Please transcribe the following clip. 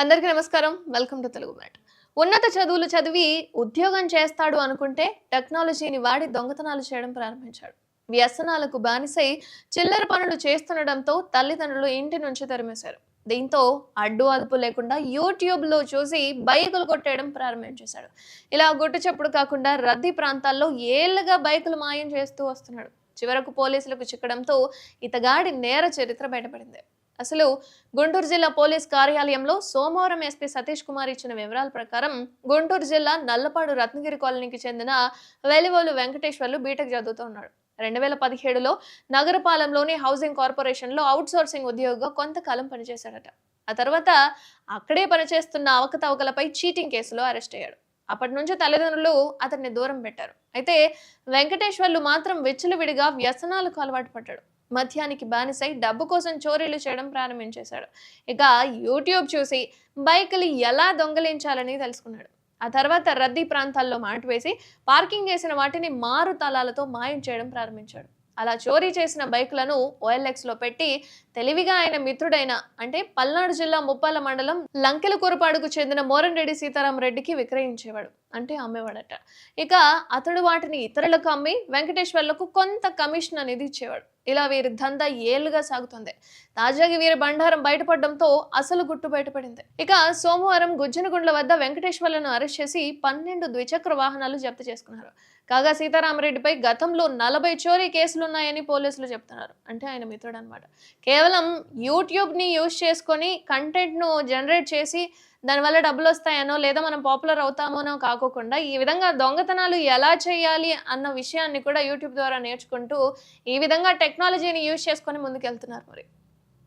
అందరికీ నమస్కారం. Welcome to Telugu mat. ఉన్నత చదువులు చదివి ఉద్యోగం చేస్తాడు అనుకుంటే టెక్నాలజీని వాడి దొంగతనాలు చేయడం ప్రారంభించాడు. వ్యసనాలకు బానిసై చిల్లర పనులు చేస్తుండడంతో తల్లిదండ్రులు ఇంటి నుంచి తరిమేశారు. దీంతో అడ్డు అదుపు లేకుండా యూట్యూబ్లో చూసి బైకులు కొట్టేయడం ప్రారంభించేశాడు ఇలా గుట్టు చప్పుడు కాకుండా రద్దీ ప్రాంతాల్లో ఏళ్ళగా బైకులు మాయం చేస్తూ వస్తున్నాడు. చివరకు పోలీసులకు చిక్కడంతో ఇతగాడి నేర చరిత్ర బయటపడింది. అసలు గుంటూరు జిల్లా పోలీస్ కార్యాలయంలో సోమవారం ఎస్పీ సతీష్ కుమార్ ఇచ్చిన వివరాల ప్రకారం గుంటూరు జిల్లా నల్లపాడు రత్నగిరి కాలనీకి చెందిన వెలివోలు వెంకటేశ్వర్లు బీటెక్ చదువుతున్నాడు రెండు వేల పదిహేడులో నగరపాలెంలోని హౌసింగ్ కార్పొరేషన్లో అవుట్ సోర్సింగ్ ఉద్యోగిగా కొంతకాలం పనిచేశాడట. ఆ తర్వాత అక్కడే పనిచేస్తున్న అవకతవకలపై చీటింగ్ కేసులో అరెస్ట్ అయ్యాడు. అప్పటి నుంచి తల్లిదండ్రులు అతన్ని దూరం పెట్టారు. అయితే వెంకటేశ్వర్లు మాత్రం విచ్చలవిడిగా వ్యసనాలకు అలవాటు పడ్డాడు. మద్యానికి బానిసై డబ్బు కోసం చోరీలు చేయడం ప్రారంభించేశాడు. ఇక యూట్యూబ్ చూసి బైకులు ఎలా దొంగలించాలని తెలుసుకున్నాడు. ఆ తర్వాత రద్దీ ప్రాంతాల్లో మాట వేసి పార్కింగ్ చేసిన వాటిని మారు తలాలతో మాయం చేయడం ప్రారంభించాడు. అలా చోరీ చేసిన బైకులను ఓఎల్ఎక్స్లో లో పెట్టి తెలివిగా ఆయన మిత్రుడైన అంటే పల్నాడు జిల్లా ముప్పాల మండలం లంకెల కూరపాడుకు చెందిన మోరన్ రెడ్డి సీతారాం రెడ్డికి విక్రయించేవాడు. అంటే అమ్మేవాడట. ఇక అతడు వాటిని ఇతరులకు అమ్మి వెంకటేశ్వర్లకు కొంత కమిషన్ అనేది ఇచ్చేవాడు. ఇలా వీరి దందా ఏళ్ళుగా సాగుతుంది. తాజాగా వీరి బండారం బయటపడడంతో అసలు గుట్టు బయటపడింది. ఇక సోమవారం గుజ్జనగుండ్ల వద్ద వెంకటేశ్వర్లను అరెస్ట్ చేసి పన్నెండు ద్విచక్ర వాహనాలు జప్తు చేసుకున్నారు. కాగా సీతారామరెడ్డిపై గతంలో నలభై చోరీ కేసులున్నాయని పోలీసులు చెప్తున్నారు. అంటే ఆయన మిత్రుడు అనమాట కేవలం యూట్యూబ్ని యూజ్ చేసుకొని కంటెంట్ను జనరేట్ చేసి దానివల్ల డబ్బులు వస్తాయనో లేదా మనం పాపులర్ అవుతామోనో కాకోకుండా ఈ విధంగా దొంగతనాలు ఎలా చేయాలి అన్న విషయాన్ని కూడా యూట్యూబ్ ద్వారా నేర్చుకుంటూ ఈ విధంగా టెక్నాలజీని యూజ్ చేసుకొని ముందుకెళ్తున్నారు మరి.